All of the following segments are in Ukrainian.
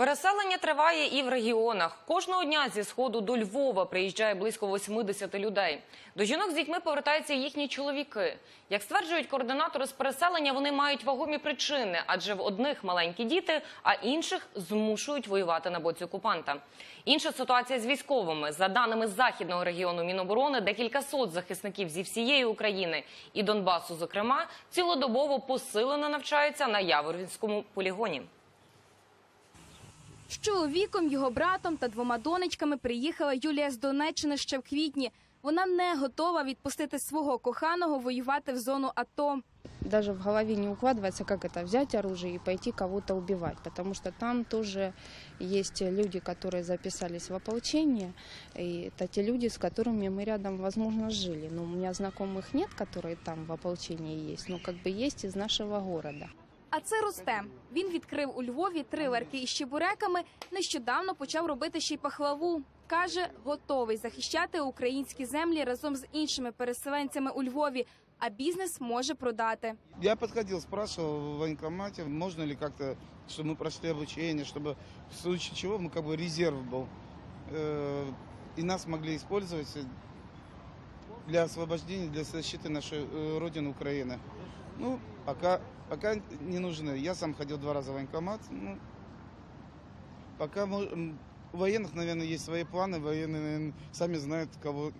Переселення триває і в регіонах. Кожного дня зі сходу до Львова приїжджає близько 80 людей. До жінок з дітьми повертаються їхні чоловіки. Як стверджують координатори з переселення, вони мають вагомі причини, адже в одних маленькі діти, а інших змушують воювати на боці окупанта. Інша ситуація з військовими. За даними західного регіону Міноборони, декілька сот захисників зі всієї України і Донбасу, зокрема, цілодобово посилено навчаються на Яворівському полігоні. З чоловіком, його братом та двома донечками приїхала Юлія з Донеччини ще в квітні. Вона не готова відпустити свого коханого воювати в зону АТО. даже в голове не укладывается, как это взять оружие и пойти кого-то убивать, потому что там тоже есть люди, которые записались в ополчение, и это те люди, с которыми мы рядом, возможно, жили. Но у меня знакомых нет, которые там в ополчении есть, но как бы есть из нашего города. А це Рустем. Він відкрив у Львові три ларки із чебуреками. Нещодавно почав робити ще й пахлаву. Каже, готовий захищати українські землі разом з іншими переселенцями у Львові, а бізнес може продати. Я подходил, спрашивал в военкомате, можно ли как-то, чтобы мы прошли обучение, чтобы в случае чего мы как бы резерв был. Э, И нас могли использовать для освобождения, для защиты нашей э, родины Украины. Ну, пока, пока не нужны. Я сам ходил два раза в военкомат. Ну, пока мо- м, у военных, наверное, есть свои планы. Военные, наверное, сами знают, кого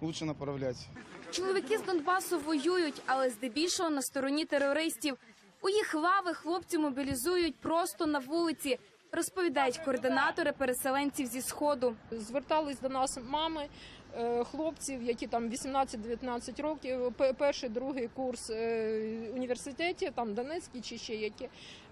лучше направлять. Чоловіки з Донбасу воюють, але здебільшого на стороні терористів. У їх лави хлопці мобілізують просто на вулиці. Розповідають координатори переселенців зі сходу. Звертались до нас мами е, хлопців, які там 18-19 років, перший, другий курс е, університеті, там Донецький чи ще які,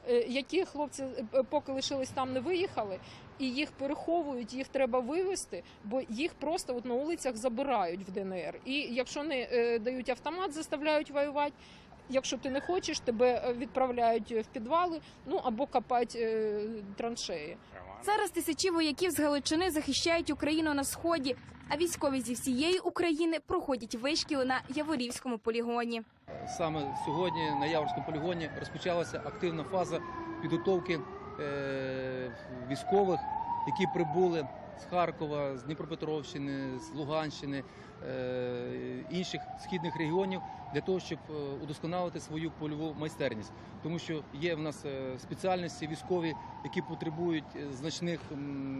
е, які хлопці е, поки лишились там, не виїхали, і їх переховують, їх треба вивезти, бо їх просто от на вулицях забирають в ДНР. І якщо не е, дають автомат, заставляють воювати. Якщо ти не хочеш, тебе е, відправляють в підвали, ну або копати е, траншеї. Зараз тисячі вояків з Галичини захищають Україну на сході, а військові зі всієї України проходять вишкіл на Яворівському полігоні. Саме сьогодні на Яворському полігоні розпочалася активна фаза підготовки е, військових, які прибули з Харкова, з Дніпропетровщини, з Луганщини, е, інших східних регіонів для того, щоб е, удосконалити свою польову майстерність. Тому що є в нас е, спеціальності військові, які потребують значних,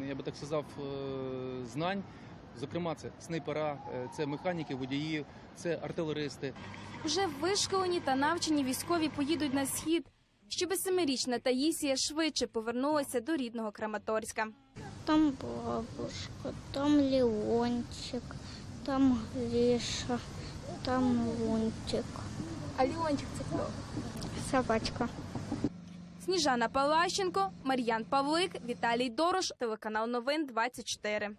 я би так сказав, знань. Зокрема, це снайпера, це механіки, водії, це артилеристи. Вже вишколені та навчені військові поїдуть на схід, щоби семирічна Таїсія швидше повернулася до рідного Краматорська. Там бабушка, там Леончик, там Гриша, там Лунтик. А Леончик це хто? Собачка. Сніжана Палащенко, Мар'ян Павлик, Віталій Дорош, телеканал Новин 24.